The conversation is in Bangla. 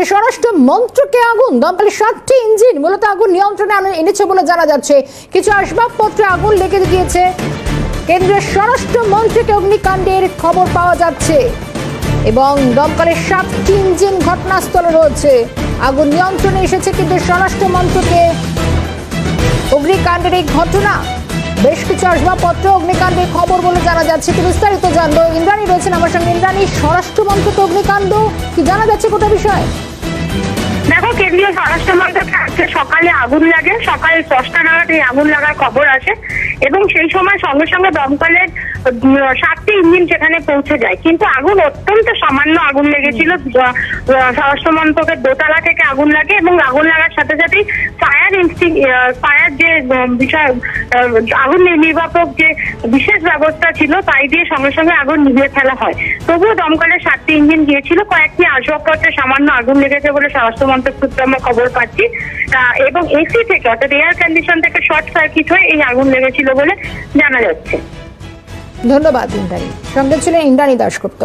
কেন্দ্রের স্বরাষ্ট্র মন্ত্রকে আগুন দমকলের সাতটি ইঞ্জিন মূলত আগুন নিয়ন্ত্রণে এনেছে বলে জানা যাচ্ছে। কিছু আসবাবপত্রে আগুন লেগে গিয়েছে। কেন্দ্রের স্বরাষ্ট্র মন্ত্রীকে অগ্নিকাণ্ডের খবর পাওয়া যাচ্ছে। এবং দমকলের সাতটি ইঞ্জিন ঘটনাস্থলে রয়েছে। আগুন নিয়ন্ত্রণে এসেছে কিন্তু স্বরাষ্ট্র মন্ত্রকে অগ্নিকাণ্ডের এই ঘটনা। বেশ কিছু আসবাবপত্র অগ্নিকাণ্ডের খবর বলে জানা যাচ্ছে। একটু বিস্তারিত জানব? ইন্দ্রাণী রয়েছেন আমার সঙ্গে। ইন্দ্রাণী, স্বরাষ্ট্র মন্ত্রকে অগ্নিকাণ্ড কি জানা যাচ্ছে গোটা বিষয়? কেন্দ্রীয় স্বরাষ্ট্র মন্ত্রকে আজকে সকালে আগুন লাগে, সকাল দশটা নাগাদ এই আগুন লাগার খবর আসে। এবং সেই সময় সঙ্গে সঙ্গে দমকলের সাতটি ইঞ্জিন সেখানে পৌঁছে যায়। কিন্তু আগুন অত্যন্ত সামান্য আগুন লেগেছিল। স্বরাষ্ট্র মন্ত্রকের দোতলা থেকে আগুন লাগে এবং আগুন লাগার সাথে সাথেই ফায়ার ইনস্টিং ফায়ার যে বিষয় আগুন নির্বাপক যে বিশেষ ব্যবস্থা ছিল তাই দিয়ে সঙ্গে সঙ্গে আগুন নিভিয়ে ফেলা হয়। তবুও দমকলের সাতটি ইঞ্জিন গিয়েছিল। কয়েকটি আসবাবপত্রে সামান্য আগুন লেগেছে বলে স্বরাষ্ট্র মন্ত্রক সূত্রে আমরা খবর পাচ্ছি। আহ, এবং এসি থেকে অর্থাৎ এয়ার কন্ডিশন থেকে শর্ট সার্কিট হয়ে এই আগুন লেগেছিল বলে জানা যাচ্ছে। ধন্যবাদ ইন্দ্রাণী। সঙ্গে ছিলেন ইন্দ্রাণী দাশগুপ্ত।